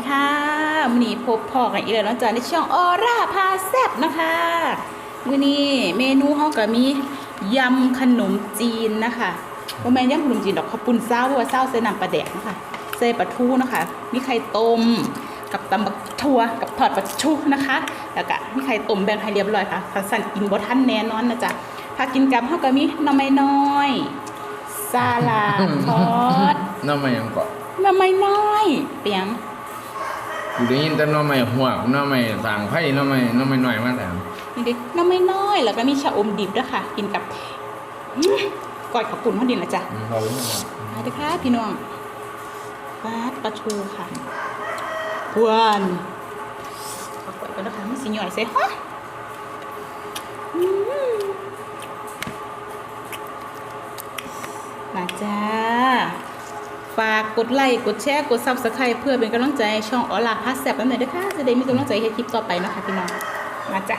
ดีค่ะมื้อนี้พบพ่อกันอีกแล้วเนาะจ๊ะในช่องออร่าพาแซ่บนะคะมื้อนี้เมนูเฮาก็มียำขนมจีนนะคะบ่แม่นยำขนมจีนดอกข้าวปุ้นซาวเพราะว่าซาวใส่น้ำปลาแดกนะคะใส่ปลาทูนะคะ มีไข่ต้มกับตำบักทั่วกับทอดปลาชูนะคะ แล้วก็มีไข่ต้มแบ่งให้เรียบร้อยค่ะคันสั่นกินบ่ทันแน่นอนนะจ๊ะถ้ากินกับเฮาก็มีหน่อไม้น้อยซาลาทอดน้ำไม่ยังเกาะหน่อไม้น้อยเปียง กูได้ยินแต่น้ำไม่หัวกน้ำไม่สางไผ่น้ำไม่น้ำไม่หน่อยมาแต่นี่ดิน้ำไม่น้อยแล้วก็มีชะอมดิบด้วยค่ะ กินกับอื้อกอดขับปุ่นพอดีนะจ๊ะเราไม่มามาเลยค่ะพี่น้องปลาปลาทูค่ะพวนเอากดกันนะคะไม่สิหน่อยเซ่ฮะอืมมาจ้า ฝากกดไลค์กดแชร์กดซับสไครต์เพื่อเป็นกำลังใจให้ช่องออลาพาสแซบนั่นเลยด้วยค่ะจะได้มีกำลังใจให้คลิปต่อไปนะคะพี่น้องมาจ้ะ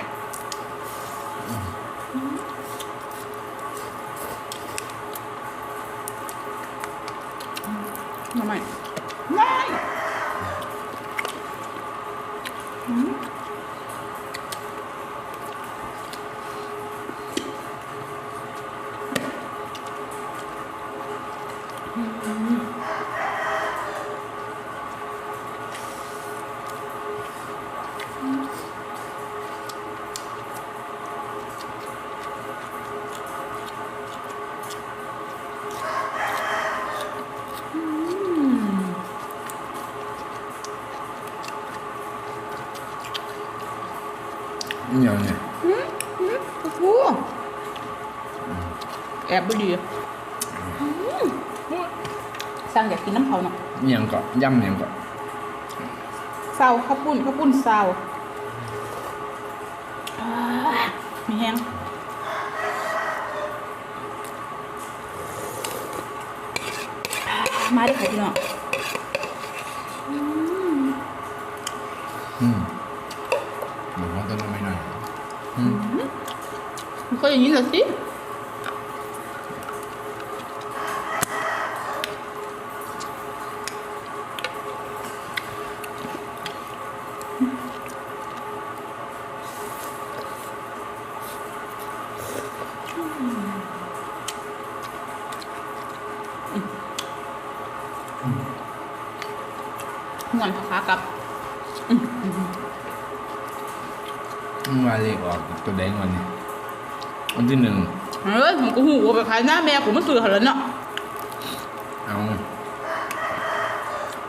มาใหม่ไม่อืม อหย่างเนี่ยโอ้โหแอบบุดีสั่งอยากกินน้ำเขาเนาะอหย่างเกาะย่ำอหย่างเกาะเศร้าข้าวปุ้นข้าวปุ้นเศร้าอ่ามีแห้งอ่ามาได้ค่ะพี่น้อง มันก็อย่างนี้แหละสิหว ออกตัวแดงวันนี้วันที่หนึ่งเฮ้ยมันก็หูว่าไปขายหน้าแม่ผมมันสื่อหันแล้วเนาะเอา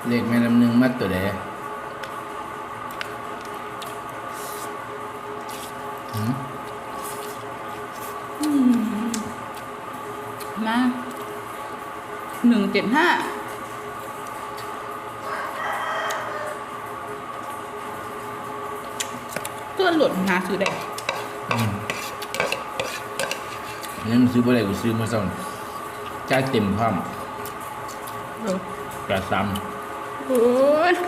เลขแม่น้ำหนึ่งมัดตัวแดงอืมมาหนึ่งเจ็ดห้าตัวหลุดหาซื้อได้ งั้นซื้อบ่ได้กูซื้อมาซ่อนจ่ายเต็มพร้อมเออกระซ้โอ้ยำ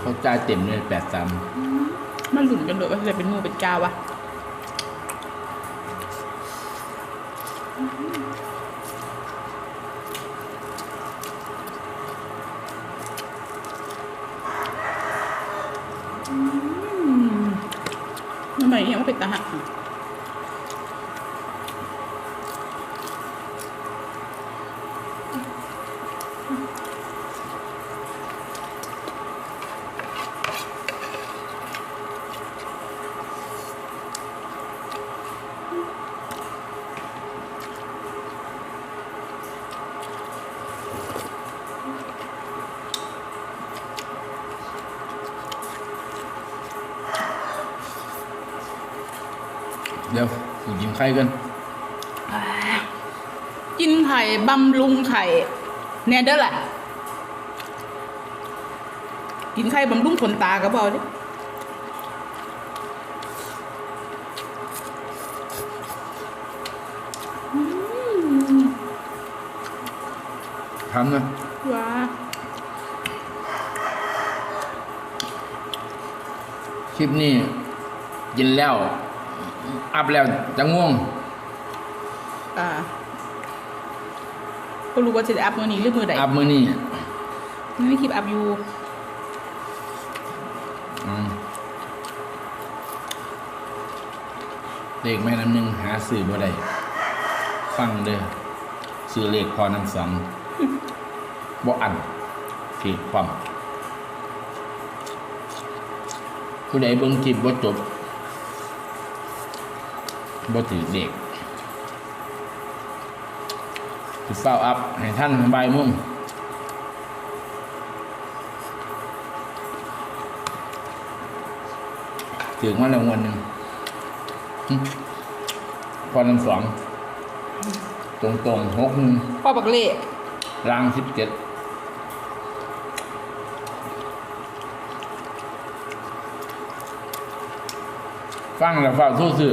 เขาจ่ายเต็มเลยแปดซ้มันหลุนกันเลยว่าจะเป็นหมูเป็นกาวะ ทำไมยังไม่เป็นตาหักอะำเดี๋ยวกูกิน ไข่กัน กินไข่บำรุงไข่แน่เด้อแหละกินไข่บำรุงขนตาก็บอกดิทำนะว้าคลิปนี้กินแล้ว อัพแล้วจะง่วงอ่าก็รู้ว่าจะได้อัพมือนี้หรือมือใดอัพมือนี่ไม่มีคลิปอัพอยู่อืมเลขแม่น้ำหนึ่งหาสื่อบ่ได้ฟังเด้อซื้อเลขพอน้ำสองบ่อันผิดความผู้ใดเบิ่งคลิปบ่จบ บ่ถือเด็กคือเฝ้าอัพให้ท่านบ่ายโมุ่งถึงมาแล้ววันหนึ่งหึพอน้ำสองตรงตรงๆหกหนึ่งพ่อบักเล่รางสิบเจ็ดฟังแล้วฟังสู้สื่อ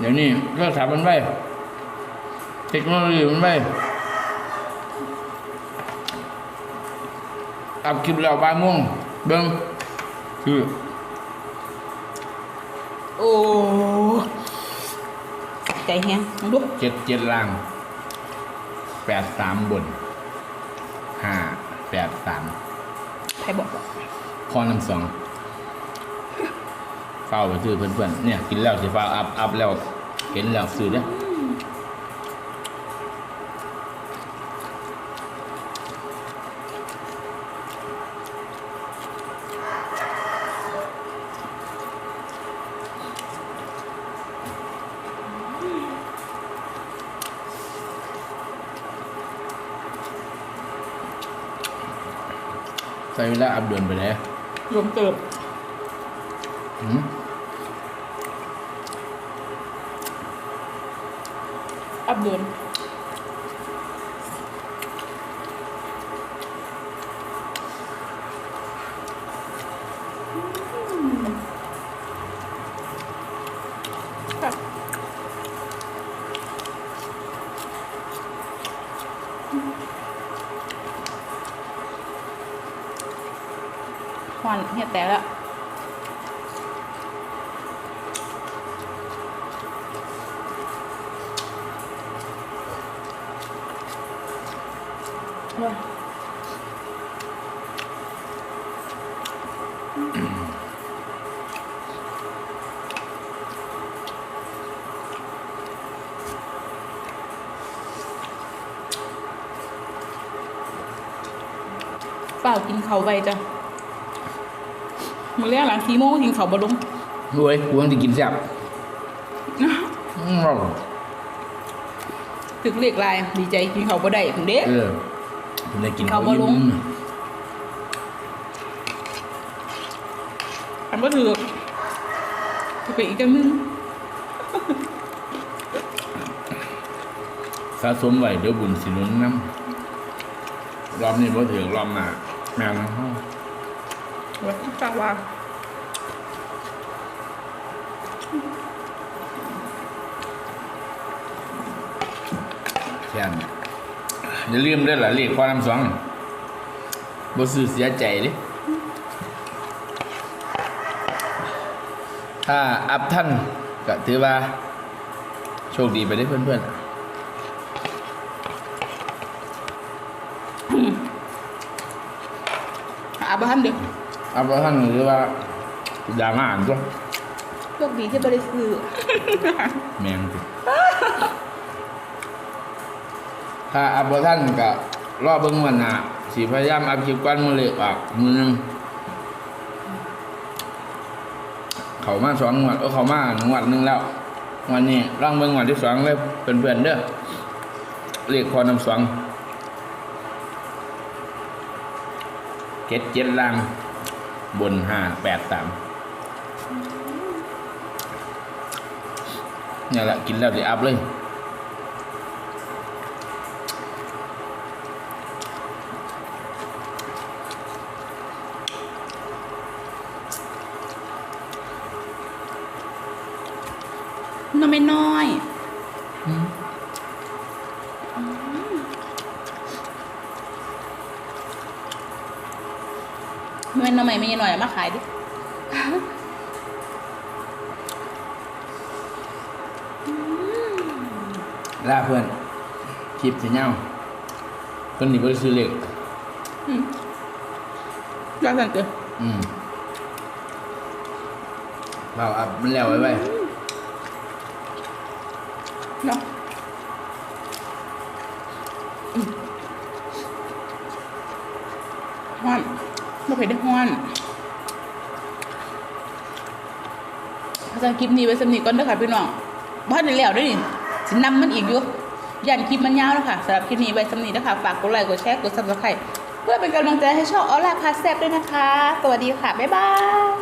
เดี๋ยวนี้เลิกถามมันไปเทคโนโลยีมันไปอัพคลิปแล้วบายโม่วงเบิ้งคือ โอ้ใจแฮงมึงดูเจ็ดเจ็ดล่างแปดสามบนห้าแปดสามใครบอกว่าข้อน้ำสอง เฝ้าไปซื้อเพื่อนๆเนี่ยกินแล้วสิเฝ้าอัพอัพแล้ว เห็นแล้วซื้อเด้อใส่เวลาอัพเดือนไปแล้วรวมเติมหืม อัพเดือนครับหวานเฮียแต่ละ ว้า เปล่ากินเขาวไปจ้ะมือแรกหลังทีโมงกินเขาวบะลุงรวยกูต้องจะกินแซ่บอืมถึกเรียกลายดีใจกินเขาวบ่ได้ผมเด้เออผมเลยกินเขาบ่ลงอิ่ม อันว่าถือกถือไปอีกจังนึงสะสมไว้เดี๋ยวบุญสิหนุนน้ำรอบนี้บ่ถือรอบหน้าแม่นะว่าทราบว่าแค่นั้นอย่าลืมเด้อล่ะเลขข้อน้ำสองบ่ซื้อเสียใจเดิ ถ้าอัพท่านก็ถือว่า โชคดีไปได้อเพื่อนๆอาบ้านเด็กเอาไปท่านหรือว่าดราม่าอันตัวโชคดีที่บริสุทธิ์แมงติถ้าอัปท่านก็รอเบิ่งวันหน้าสิพยายามอัพคลิปก้อนมือเล็กออกมือหนึง เขามาสองงวัดเออเขามางวดหนึงแล้ว วันนี้ร่างเมืองงวัดที่สองเลยเป็นเพื่อนเด้อเรียกคอนำสองเจ็ดเจ็ดล่าง บนห้าแปดสามนี่แหละกินแล้วจะอัพเลย น้องไม่น้อยเว้นน้องใหม่ไม่หน่อยเอามาขายดิลาเพื่อนคลิปสิเน่าต้นนี้บ่ได้ซื้อเลขยอดสั่นเกินอืมเปล่าอะมันแล้วไว้ไว้ เนาะอืม ฮ้อนไม่เผ็ดได้ฮ้อนอาจารย์คลิปนี้ไว้สำนีก่อนเด้อค่ะพี่น้องบ้านได้แล้วด้วยนี่สินำมันอีกอยู่ยันคลิปมันยาวแล้วค่ะสำหรับคลิปนี้ไว้สำนีนะคะฝากกดไลค์กดแชร์กดซับสไครต์เพื่อเป็นกำลังใจให้ช่องออร่าพาแซบด้วยนะคะ สวัสดีค่ะ บ๊ายบาย